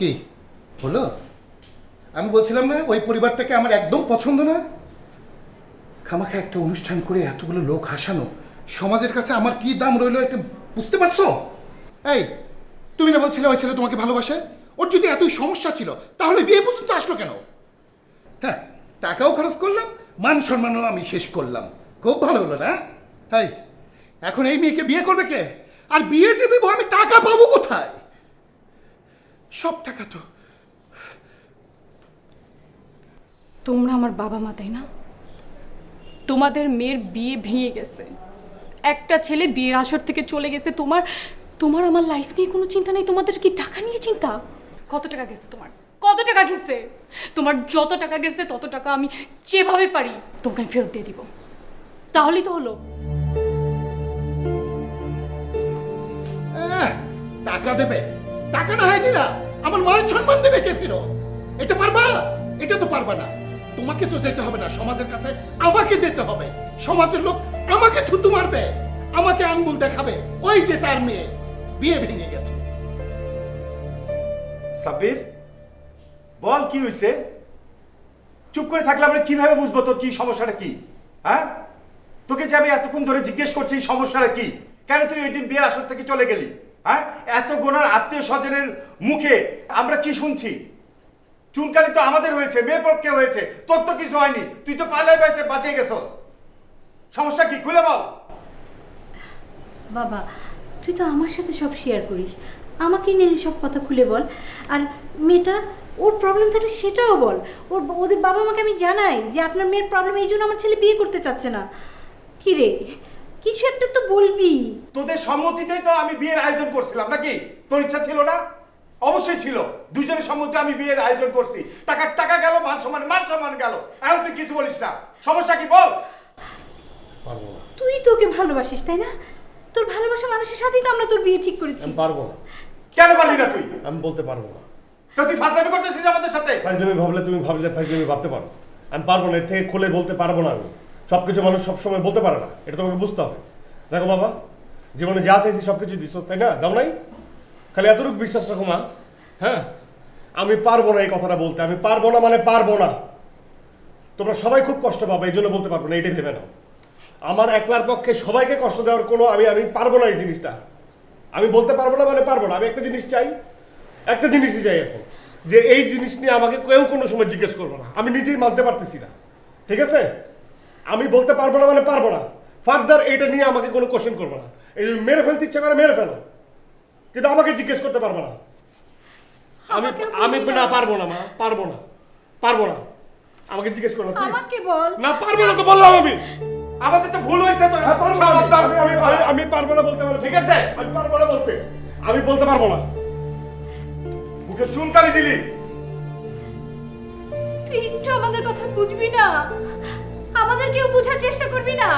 কি? হলো? আমি বলছিলাম না, ওই পরিবারটাকে আমার একদম পছন্দ না? খামাখা একটা অনুষ্ঠান করে এতগুলো লোক হাসানো, সমাজের কাছে আমার কি দাম রইল একটা বুঝতে পারছ? এই, তুমি না বলছিলে ওই ছেলে তোমাকে ভালোবাসে? ওর যদি এতই সমস্যা ছিল, তাহলে বিয়ে পর্যন্ত আসলো কেন? হ্যাঁ টাকাও খরচ করলাম, মান সম্মানও আমি শেষ করলাম। খুব ভালো হলো না? এই, এখন এই মেয়েকে বিয়ে করবে কে? আর বিয়ে যে দেবো আমি টাকা পাবো কোথায়? সব টাকা তো। তোমরা আমার বাবা মা তাই না? তোমাদের মেয়ের বিয়ে ভেঙে গেছে। একটা ছেলে বিয়ের আসর থেকে চলে গেছে। তোমার তোমার আমার লাইফ নিয়ে কোনো চিন্তা নেই? তোমাদের কি টাকা নিয়ে চিন্তা? কত টাকা গেছে তোমার? কত টাকা গেছে? তোমার যত টাকা গেছে তত টাকা আমি যেভাবে পারি তোমাকে আমি ফেরত দিয়ে দিব। তাহলেই তো হলো। টাকা দেবে? টাকা না হয় দিলা, আমার মায়ের সম্মান দেবে কে ফিরো? এটা পারবা? এটা তো পারবা না। তোমাকে তো যেতে হবে না, সমাজের কাছে আমাকে যেতে হবে। সমাজের লোক আমাকে থুতু মারবে, আমাকে আঙ্গুল দেখাবে, ওই যে তার মেয়ে। বিয়ে ভেঙে গেছে। সাব্বির, বল কি হয়েছে চুপ করে থাকলে আমরা কীভাবে বুঝব তোর কি সমস্যাটা কি? হ্যাঁ? তোকে যে আমি এতক্ষণ ধরে জিজ্ঞেস করছি সমস্যাটা কি? কেন তুই ওই দিন বিয়ের আসর থেকে চলে গেলি? হ্যাঁ? এত গোনার আত্মীয় স্বজনের মুখে আমরা কি শুনছি? চুনকালি তো আমাদের হয়েছে মেয়ে পক্ষে হয়েছে, তোর তো কিছু হয়নি, তুই তো পালাই পাইছে, বাঁচিয়ে গেছস। সমস্যা কি? খুলে বল। বাবা, তুই তো আমার সাথে সব শেয়ার করিস। আমাকে নিয়ে সব কথা খুলে বল। আর মেয়েটা, ওর প্রবলেম থাকলে সেটাও বল। ওর ওদের বাবা মাকে আমি জানাই যে আপনার মেয়ের প্রবলেম এই জন্য আমার ছেলে বিয়ে করতে চাচ্ছে না। কি রে কিছু একটা তো বলবি। তোদের সম্মতিতেই তো আমি বিয়ের আয়োজন করছিলাম নাকি? তোর ইচ্ছা ছিল না? অবশ্যই ছিল। দুজনের সম্মতি আমি বিয়ের আয়োজন করছি। টাকার টাকা গেল মান সম্মান মান সম্মান গেল। এখন তুই কিছু বলিস না। সমস্যা কি বল। পারব না। তুই তো ওকে ভালোবাসিস তাই না? তোর ভালোবাসা মানুষের সাথেই তো আমরা তোর বিয়ে ঠিক করেছি। আমি পারব না। কেন পারলি না তুই? আমি বলতে পারব না। তো তুই ফাজলামি করতেছিস আমাদের সাথে? ফাজলামি ভাবলে তুমি ভাবলে ফাজলামি ভাবতে পারো। আমি পারব না এর থেকে খুলে বলতে পারব না আমি। সব কিছু মানুষ সবসময় বলতে পারে না। এটা তোমাকে বুঝতে হবে। দেখো বাবা, জীবনে যা চাইছি সব কিছু দিছো, তাই না? দাও নাই? খালি এতটুকু বিশ্বাস রাখো মা হ্যাঁ? আমি পারব না এই কথাটা বলতে। আমি পারব না মানে পারব না। তোমরা সবাই খুব কষ্ট পাবে, এই জন্য বলতে পারব না এটাই ভেবে নাও। আমার একলার পক্ষে সবাইকে কষ্ট দেওয়ার কোনো আমি আমি পারব না এই জিনিসটা। আমি বলতে পারব না মানে পারব না। আমি একটা জিনিস চাই, একটা জিনিসই চাই এখন, যে এই জিনিস নিয়ে আমাকে কেউ কোনো সময় জিজ্ঞেস করব না। আমি নিজেই মানতে পারতেছি না। ঠিক আছে? আমি বলতে পারব না মানে পারব না। ফার্দার এটা নিয়ে আমাকে কোনো কোশ্চেন করব না। এই যে মেরে ফেলতে ইচ্ছা করে মেরে ফেলো। কিন্তু আমাকে জিজ্ঞেস করতে পারব না। আমি আমি না। পারব না মা পারব না। পারব না। আমাকে জিজ্ঞেস করো আমাকে বল। না পারব না তো বললাম আমি। আমাদের তো ভুল হয়েছে তো। হ্যাঁ, আমি- আমি পারব না বলতে পারব। ঠিক আছে? আমি পারব না বলতে। আমি বলতে পারব না। মুখে চুনকালি দিলি। তুই একটু আমাদের কথা বুঝবি না? আমাদেরকেও বোঝার চেষ্টা করবি না?